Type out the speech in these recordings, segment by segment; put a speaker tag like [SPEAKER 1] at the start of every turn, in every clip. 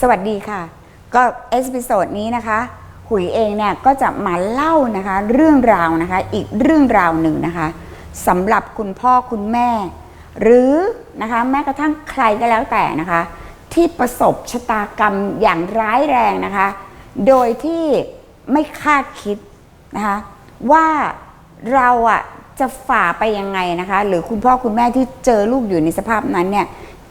[SPEAKER 1] สวัสดีค่ะ ก็เอพิโซดนี้นะคะหุยเองเนี่ยก็จะมาเล่านะคะเรื่องราวนะคะอีกเรื่องราวหนึ่งนะคะสำหรับคุณพ่อคุณแม่ หรือนะคะแม้กระทั่งใครก็แล้วแต่นะคะ ที่ประสบชะตากรรมอย่างร้ายแรงนะคะ โดยที่ไม่คาดคิดนะคะว่าเราอะจะฝ่าไปยังไงนะคะ หรือคุณพ่อคุณแม่ที่เจอลูกอยู่ในสภาพนั้นเนี่ย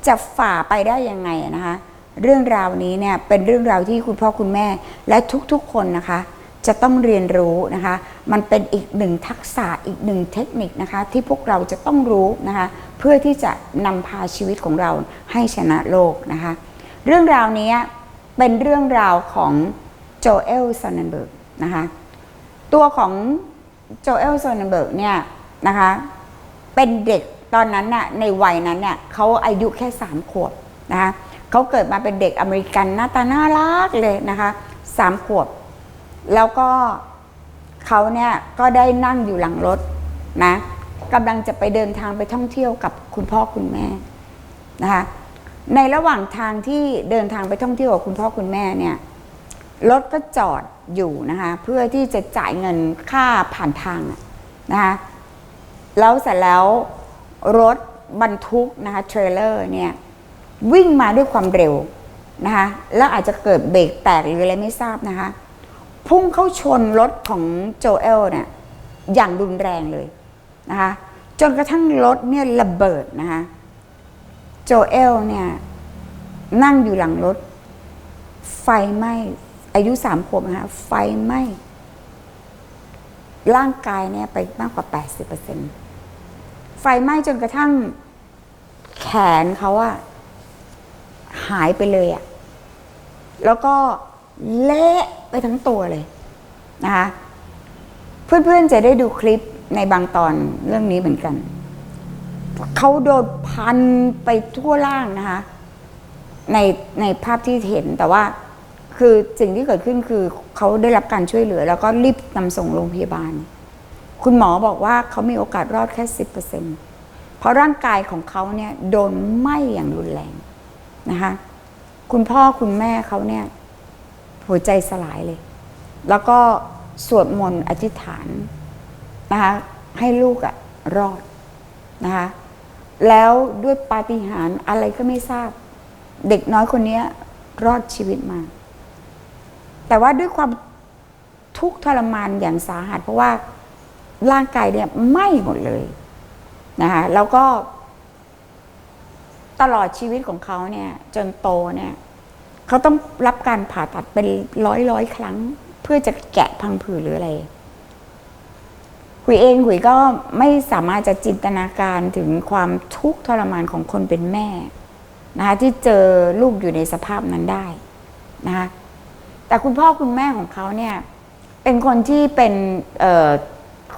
[SPEAKER 1] จะฝ่าไปได้ยังไงนะคะ เรื่องราวนี้เนี่ยเป็นเรื่องราวที่คุณพ่อคุณแม่ และทุกๆคนนะคะ จะต้องเรียนรู้นะคะ มันเป็นอีกหนึ่งทักษะอีกหนึ่งเทคนิคนะคะ ที่พวกเราจะต้องรู้นะคะ เพื่อที่จะนำพาชีวิตของเราให้ชนะโลกนะคะ เรื่องราวนี้เป็นเรื่องราวของโจเอลซอนเนเบิร์กนะคะ ตัวของโจเอลโซนเบิร์กเนี่ยนะคะ เป็นเด็กตอนนั้นน่ะในวัยนั้นเนี่ยเขาอายุแค่สามขวบนะคะ เขาเกิดมาเป็นเด็กอเมริกันหน้าตาน่ารักเลยนะคะสามขวบ แล้วก็เขาเนี่ยก็ได้นั่งอยู่หลังรถนะกำลังจะไปเดินทางไปท่องเที่ยวกับคุณพ่อคุณแม่นะคะในระหว่างทางที่เดินทางไปท่องเที่ยวกับคุณพ่อคุณแม่เนี่ยรถก็จอดอยู่นะคะเพื่อที่จะจ่ายเงินค่าผ่านทางนะคะแล้วเสร็จแล้วรถบรรทุกนะคะเทรลเลอร์เนี่ย วิ่งมาด้วยความเร็วนะคะแล้วอาจจะเกิดเบรกแตกหรืออะไรไม่ทราบนะคะ พุ่งเข้าชนรถของโจเอลเนี่ยอย่างรุนแรงเลยนะคะจนกระทั่งรถเนี่ยระเบิดนะคะโจเอลเนี่ยนั่งอยู่หลังรถ ไฟไหม้อายุสามขวบนะคะไฟไหม้ร่างกายเนี่ยไปมากกว่า 80%ไฟไหม้จนกระทั่งแขนเขาอะ หายไปเลยอะแล้วก็เละไปทั้งตัวเลยนะคะเพื่อนๆจะได้ดูคลิปในบางตอนเรื่องนี้เหมือนกัน เขาโดนพันไปทั่วร่างนะคะ ในในภาพที่เห็นแต่ว่าคือสิ่งที่เกิดขึ้นคือเขาได้รับการช่วยเหลือ แล้วก็รีบนำส่งโรงพยาบาล คุณหมอบอกว่าเขามีโอกาสรอดแค่สิบเปอร์เซ็นเพราะร่างกายของเขาเนี่ยโดนไหม้อย่างรุนแรง นะคะคุณพ่อคุณแม่เขาเนี่ยหัวใจสลายเลย แล้วก็สวดมนต์อธิษฐานนะคะให้ลูกอะรอดนะคะแล้วด้วยปาฏิหาริย์อะไรก็ไม่ทราบ เด็กน้อยคนนี้รอดชีวิตมา แต่ว่าด้วยความทุกข์ทรมานอย่างสาหัส เพราะว่าร่างกายเนี่ยไหม้หมดเลยนะคะแล้วก็ ตลอดชีวิตของเขาเนี่ย จนโตเนี่ยเขาต้องรับการผ่าตัดเป็นร้อยร้อยครั้ง เพื่อจะแกะพังผืดหรืออะไรหุยเองหุยก็ไม่สามารถจะจินตนาการถึงความทุกข์ทรมานของคนเป็นแม่นะคะที่เจอลูกอยู่ในสภาพนั้นได้นะคะแต่คุณพ่อคุณแม่ของเขาเนี่ย เป็นคนที่เป็น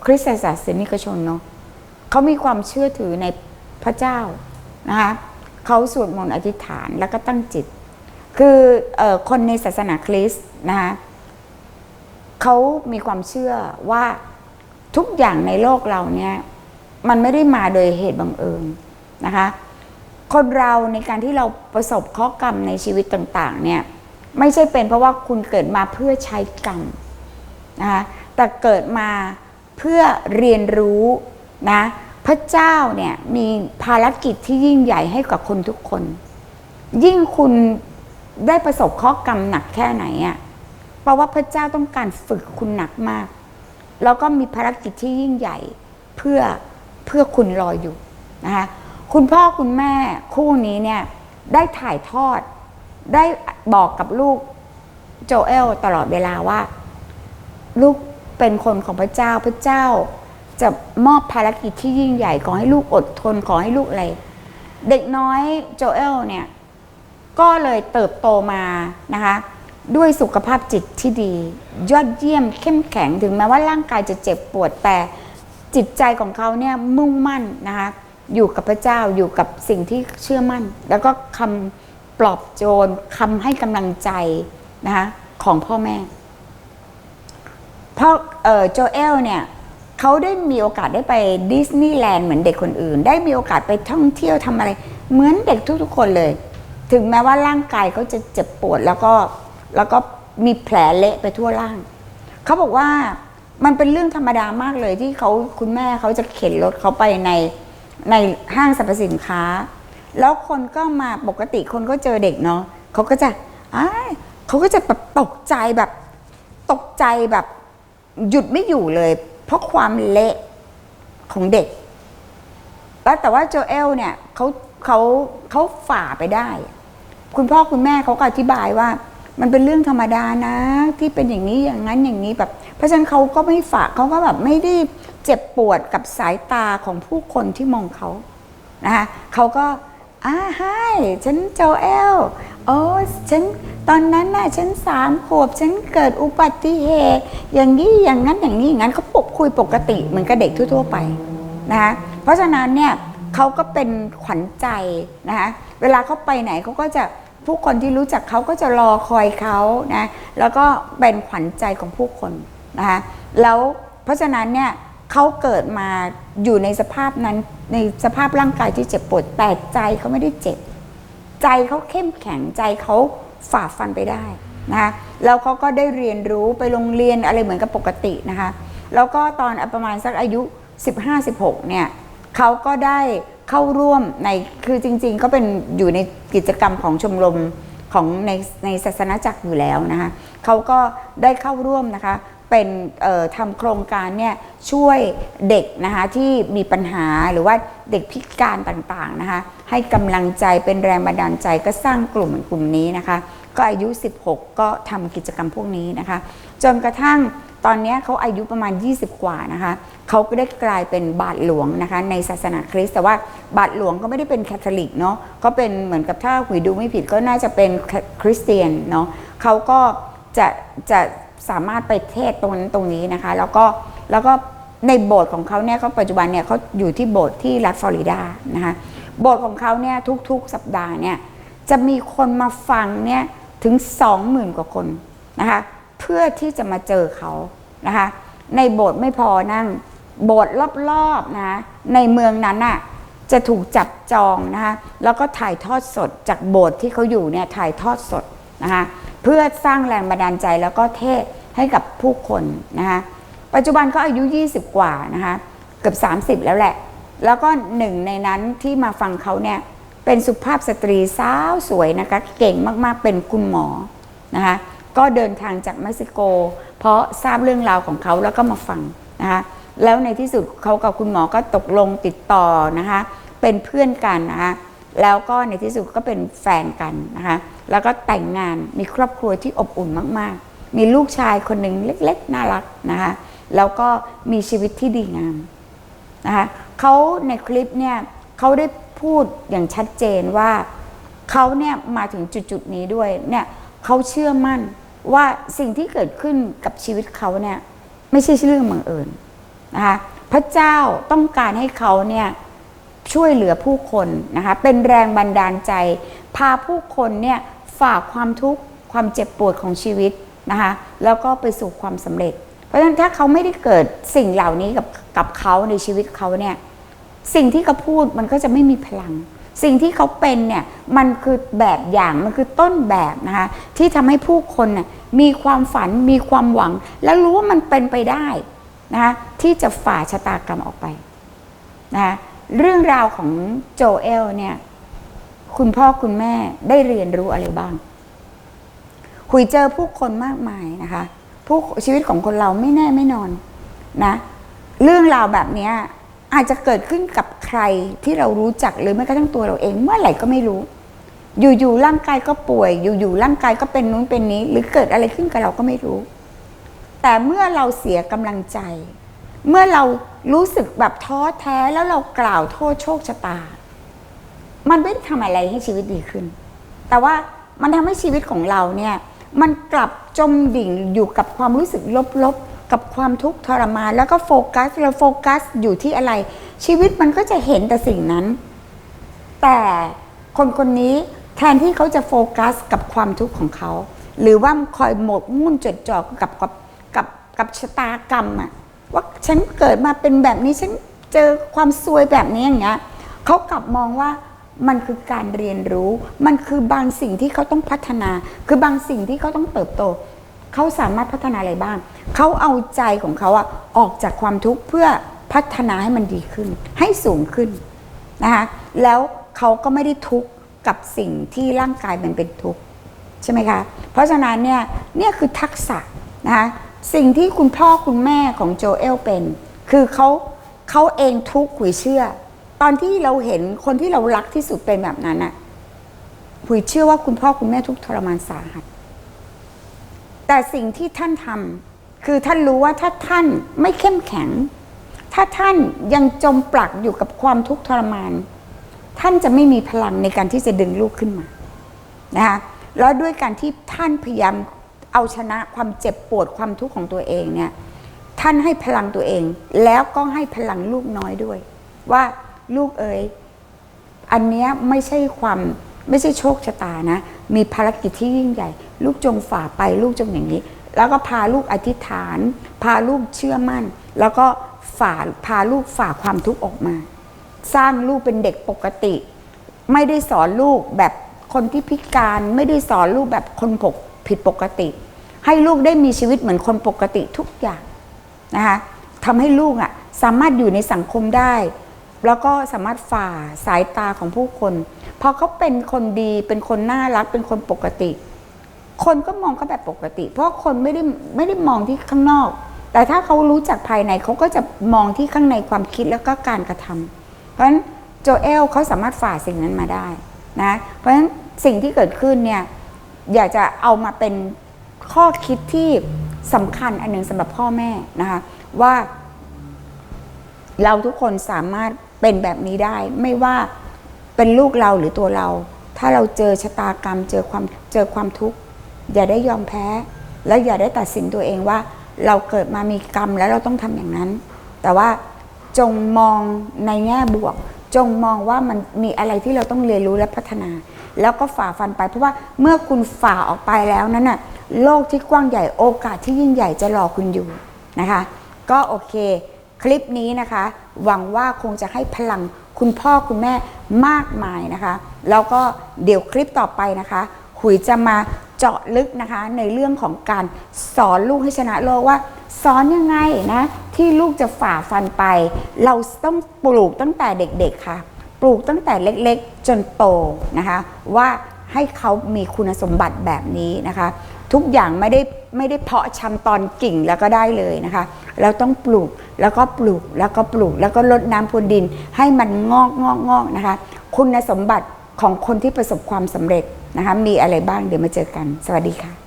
[SPEAKER 1] คริสตศาสนิกชนเนาะเขามีความเชื่อถือในพระเจ้านะคะ เขาสวดมนต์อธิษฐานแล้วก็ตั้งจิต คืออคนในศาสนาคริสต์นะคะเขามีความเชื่อว่าทุกอย่างในโลกเราเนี่ยมันไม่ได้มาโดยเหตุบังเอิญนะคะ คนเราในการที่เราประสบข้อกรรมในชีวิตต่าง ๆ เนี่ยไม่ใช่เป็นเพราะว่าคุณเกิดมาเพื่อใช้กรรมนะคะแต่เกิดมาเพื่อเรียนรู้นะ พระเจ้าเนี่ยมีภารกิจที่ยิ่งใหญ่ให้กับคนทุกคน ยิ่งคุณได้ประสบข้อกรรมหนักแค่ไหนอะ่ะเพราะว่าพระเจ้าต้องการฝึกคุณหนักมาก แล้วก็มีภารกิจที่ยิ่งใหญ่เพื่อเพื่อคุณรออยู่นะคะคุณพ่อคุณแม่คู่นี้เนี่ยได้ถ่ายทอด ได้บอกกับลูกโจเอลตลอดเวลาว่า ลูกเป็นคนของพระเจ้าพระเจ้า จะมอบภารกิจที่ยิ่งใหญ่ ขอให้ลูกอดทน ขอให้ลูกอะไร เด็กน้อยโจเอลเนี่ย ก็เลยเติบโตมานะคะ ด้วยสุขภาพจิตที่ดี ยอดเยี่ยมเข้มแข็งถึงแม้ว่าร่างกายจะเจ็บปวดแต่จิตใจของเขาเนี่ยมุ่งมั่นนะคะ อยู่กับพระเจ้าอยู่กับสิ่งที่เชื่อมั่น แล้วก็คำปลอบโยนคำให้กำลังใจนะคะของพ่อแม่เพราะโจเอลเนี่ย เขาได้มีโอกาสได้ไปดิสนีย์แลนด์เหมือนเด็กคนอื่น ได้มีโอกาสไปท่องเที่ยวทำอะไร เหมือนเด็กทุกๆคนเลย ถึงแม้ว่าร่างกายเขาจะเจ็บปวดแล้วก็แล้วก็มีแผลเละไปทั่วร่าง เขาบอกว่ามันเป็นเรื่องธรรมดามากเลยที่เขาคุณแม่เขาจะเข็นรถเขาไปในในห้างสรรพสินค้า แล้วคนก็มาปกติคนก็เจอเด็กเนาะเขาก็จะเขาก็จะแบบตกใจแบบตกใจแบบหยุดไม่อยู่เลย เพราะความเละของเด็ก แล้วแต่ว่าโจเอลเนี่ยเขาเขาเขาฝ่าไปได้ คุณพ่อคุณแม่เขาก็อธิบายว่า มันเป็นเรื่องธรรมดานะ ที่เป็นอย่างนี้อย่างนั้นอย่างนี้แบบ เพราะฉะนั้นเขาก็ไม่ฝ่าเขาก็แบบไม่ได้เจ็บปวดกับสายตาของผู้คนที่มองเขานะคะเขาก็ อ่าไฮฉันโจเอล โอ้ฉันตอนนั้นน่ะฉันสามขวบฉันเกิดอุบัติเหตุ อย่างนี้อย่างนั้นอย่างนี้อย่างนั้นเขาปกคุยปกติเหมือนกับเด็กทั่วๆไปนะคะเพราะฉะนั้นเนี่ยเขาก็เป็นขวัญใจนะคะเวลาเขาไปไหนเขาก็จะผู้คนที่รู้จักเขาก็จะรอคอยเขานะแล้วก็เป็นขวัญใจของผู้คนนะคะแล้วเพราะฉะนั้นเนี่ย เขาเกิดมาอยู่ในสภาพนั้นในสภาพร่างกายที่เจ็บปวดแต่ใจเขาไม่ได้เจ็บ ใจเขาเข้มแข็งใจเขาฝ่าฟันไปได้นะคะแล้วเขาก็ได้เรียนรู้ไปโรงเรียนอะไรเหมือนกับปกตินะคะแล้วก็ตอนประมาณสักอายุ 15-16เนี่ยเขาก็ได้เข้าร่วมในคือจริงๆก็เป็นอยู่ในกิจกรรมของชมรมของในในศาสนาจักรอยู่แล้วนะคะเขาก็ได้เข้าร่วมนะคะ เป็นทำโครงการเนี่ยช่วยเด็กนะคะที่มีปัญหาหรือว่าเด็กพิการต่างๆนะคะให้กำลังใจเป็นแรงบันดาลใจก็สร้างกลุ่มกลุ่มนี้นะคะ ก็อายุ 16 ก็ทำกิจกรรมพวกนี้นะคะ จนกระทั่งตอนนี้เขาอายุประมาณ 20 กว่านะคะเขาก็ได้กลายเป็นบาทหลวงนะคะในศาสนาคริสต์แต่ว่าบาทหลวงก็ไม่ได้เป็นแคทอลิกเนาะก็เป็นเหมือนกับถ้าหุยดูไม่ผิดก็น่าจะเป็นคริสเตียนเนาะเขาก็จะจะ สามารถไปเทศตรงนั้นตรงนี้นะคะ แล้วก็แล้วก็ในโบสถ์ของเขาเนี่ยเขาปัจจุบันเนี่ยเขาอยู่ที่โบสถ์ที่รัฐฟลอริดานะคะโบสถ์ของเขาเนี่ยทุกๆ สัปดาห์เนี่ยจะมีคนมาฟังเนี่ยถึง 20,000 กว่าคนนะคะเพื่อที่จะมาเจอเขานะคะในโบสถ์ไม่พอนั่งโบสถ์รอบๆนะในเมืองนั้นน่ะจะถูกจับจองนะคะแล้วก็ถ่ายทอดสดจากโบสถ์ที่เขาอยู่เนี่ยถ่ายทอดสดนะคะ พื่อสร้างแรงบันดาลใจแล้วก็เทศให้กับผู้คนนะคะปัจจุบันเขาอายุ 20 กว่านะคะเกือบ 30 แล้วแหละ แล้วก็หนึ่งในนั้นที่มาฟังเขาเนี่ยเป็นสุภาพสตรีสาวสวยนะคะเก่งมากๆเป็นคุณหมอนะคะก็เดินทางจากเม็กซิโก เพราะทราบเรื่องราวของเขาแล้วก็มาฟังนะคะแล้วในที่สุดเขากับคุณหมอก็ตกลงติดต่อนะคะเป็นเพื่อนกันนะคะ แล้วก็ในที่สุดก็เป็นแฟนกันนะคะ แล้วก็แต่งงานมีครอบครัวที่อบอุ่นมาก ๆ มีลูกชายคนหนึ่งเล็ก ๆ น่ารักนะคะ แล้วก็มีชีวิตที่ดีงามนะคะเขาในคลิปเนี่ยเขาได้พูดอย่างชัดเจนว่าเขาเนี่ยมาถึงจุด ๆ นี้ด้วยเนี่ยเขาเชื่อมั่นว่าสิ่งที่เกิดขึ้นกับชีวิตเขาเนี่ยไม่ใช่เรื่องบังเอิญนะคะพระเจ้าต้องการให้เขาเนี่ย ช่วยเหลือผู้คนนะคะเป็นแรงบันดาลใจ พาผู้คนเนี่ยฝ่าความทุกข์ความเจ็บปวดของชีวิตนะคะแล้วก็ไปสู่ความสำเร็จ เพราะฉะนั้นถ้าเขาไม่ได้เกิดสิ่งเหล่านี้กับกับเขาในชีวิตเขาเนี่ยสิ่งที่เขาพูดมันก็จะไม่มีพลัง สิ่งที่เขาเป็นเนี่ยมันคือแบบอย่างมันคือต้นแบบนะคะที่ทำให้ผู้คนน่ะมีความฝันมีความหวัง และรู้ว่ามันเป็นไปได้นะคะที่จะฝ่าชะตากรรมออกไปนะคะ เรื่องราวของโจเอลเนี่ย คุณพ่อคุณแม่ได้เรียนรู้อะไรบ้าง คุยเจอผู้คนมากมายนะคะผู้ชีวิตของคนเราไม่แน่ไม่นอนนะ เรื่องราวแบบนี้อาจจะเกิดขึ้นกับใครที่เรารู้จักหรือแม้กระทั่งตัวเราเองเมื่อไหร่ก็ไม่รู้ อยู่ๆร่างกายก็ป่วย อยู่ๆร่างกายก็เป็นนู้นเป็นนี้ หรือเกิดอะไรขึ้นกับเราก็ไม่รู้ แต่เมื่อเราเสียกำลังใจ เมื่อเรา รู้สึกแบบท้อแท้แล้วเรากล่าวโทษโชคชะตา มันไม่ได้ทำอะไรให้ชีวิตดีขึ้น แต่ว่ามันทำให้ชีวิตของเราเนี่ย มันกลับจมดิ่งอยู่กับความรู้สึกลบๆ กับความทุกข์ทรมาน แล้วก็โฟกัสเราโฟกัสอยู่ที่อะไร ชีวิตมันก็จะเห็นแต่สิ่งนั้น แต่คนคนนี้แทนที่เขาจะโฟกัสกับความทุกข์ของเขา หรือว่าคอยหมกมุ่นจดจ่อกับกับกับกับชะตากรรมอะ ว่าฉันเกิดมาเป็นแบบนี้ฉันเจอความซวยแบบนี้อย่างเงี้ยเขากลับมองว่ามันคือการเรียนรู้ มันคือบางสิ่งที่เขาต้องพัฒนา คือบางสิ่งที่เขาต้องเติบโต เขาสามารถพัฒนาอะไรบ้าง เขาเอาใจของเขาอะออกจากความทุกข์เพื่อพัฒนาให้มันดีขึ้น ให้สูงขึ้นนะคะแล้วเขาก็ไม่ได้ทุกข์กับสิ่งที่ร่างกายมันเป็นทุกข์ใช่ไหมคะ เพราะฉะนั้นเนี่ย เนี่ยคือทักษะนะคะ สิ่งที่คุณพ่อคุณแม่ของโจเอลเป็น คือเขาเขาเองทุกข์หุยเชื่อ ตอนที่เราเห็นคนที่เรารักที่สุดเป็นแบบนั้นอะหุยเชื่อว่าคุณพ่อคุณแม่ทุกทรมานสาหัส แต่สิ่งที่ท่านทำคือท่านรู้ว่าถ้าท่านไม่เข้มแข็ง ถ้าท่านยังจมปลักอยู่กับความทุกข์ทรมาน ท่านจะไม่มีพลังในการที่จะดึงลูกขึ้นมานะคะแล้วด้วยการที่ท่านพยายาม เอาชนะความเจ็บปวดความทุกข์ของตัวเองเนี่ยท่านให้พลังตัวเอง แล้วก็ให้พลังลูกน้อยด้วย ว่าลูกเอ๋ยอันเนี้ยไม่ใช่ความไม่ใช่โชคชะตานะ มีภารกิจที่ยิ่งใหญ่ ลูกจงฝ่าไปลูกจงอย่างนี้ แล้วก็พาลูกอธิษฐาน พาลูกเชื่อมั่น แล้วก็ฝ่าพาลูกฝ่าความทุกข์ออกมา สร้างลูกเป็นเด็กปกติ ไม่ได้สอนลูกแบบคนที่พิการ ไม่ได้สอนลูกแบบคนปก ผิดปกติ ให้ลูกได้มีชีวิตเหมือนคนปกติทุกอย่างนะคะทำให้ลูกอะสามารถอยู่ในสังคมได้ แล้วก็สามารถฝ่าสายตาของผู้คนพอเขาเป็นคนดีเป็นคนน่ารักเป็นคนปกติ คนก็มองเขาแบบปกติ เพราะคนไม่ได้ไม่ได้มองที่ข้างนอก แต่ถ้าเขารู้จักภายในเขาก็จะมองที่ข้างในความคิดแล้วก็การกระทำเพราะฉะนั้นโจเอลเขาสามารถฝ่าสิ่งนั้นมาได้นะเพราะฉะนั้นสิ่งที่เกิดขึ้นเนี่ย อยากจะเอามาเป็นข้อคิดที่สำคัญอันหนึ่งสำหรับพ่อแม่นะคะว่า เราทุกคนสามารถเป็นแบบนี้ได้ ไม่ว่าเป็นลูกเราหรือตัวเรา ถ้าเราเจอชะตากรรม เจอความเจอความทุกข์อย่าได้ยอมแพ้ และอย่าได้ตัดสินตัวเองว่า เราเกิดมามีกรรมแล้วเราต้องทำอย่างนั้น แต่ว่าจงมองในแง่บวก จงมองว่ามันมีอะไรที่เราต้องเรียนรู้และพัฒนา แล้วก็ฝ่าฟันไป เพราะว่าเมื่อคุณฝ่าออกไปแล้วนั้นน่ะโลกที่กว้างใหญ่โอกาสที่ยิ่งใหญ่จะรอคุณอยู่นะคะ ก็โอเค คลิปนี้นะคะ หวังว่าคงจะให้พลังคุณพ่อคุณแม่มากมายนะคะ แล้วก็เดี๋ยวคลิปต่อไปนะคะ หุยจะมาเจาะลึกนะคะ ในเรื่องของการสอนลูกให้ชนะโลกว่า สอนยังไงนะ ที่ลูกจะฝ่าฟันไป เราต้องปลูกตั้งแต่เด็กๆค่ะ ปลูกตั้งแต่เล็กๆ จนโตนะคะว่าให้เขามีคุณสมบัติแบบนี้นะคะ ทุกอย่างไม่ได้ไม่ได้เพาะชำตอนกิ่งแล้วก็ได้เลยนะคะ เราต้องปลูกแล้วก็ปลูกแล้วก็ปลูก แล้วก็ลดน้ำพรวนดินให้มันงอกงอกงอกนะคะ คุณสมบัติของคนที่ประสบความสำเร็จนะคะ มีอะไรบ้างเดี๋ยวมาเจอกัน สวัสดีค่ะ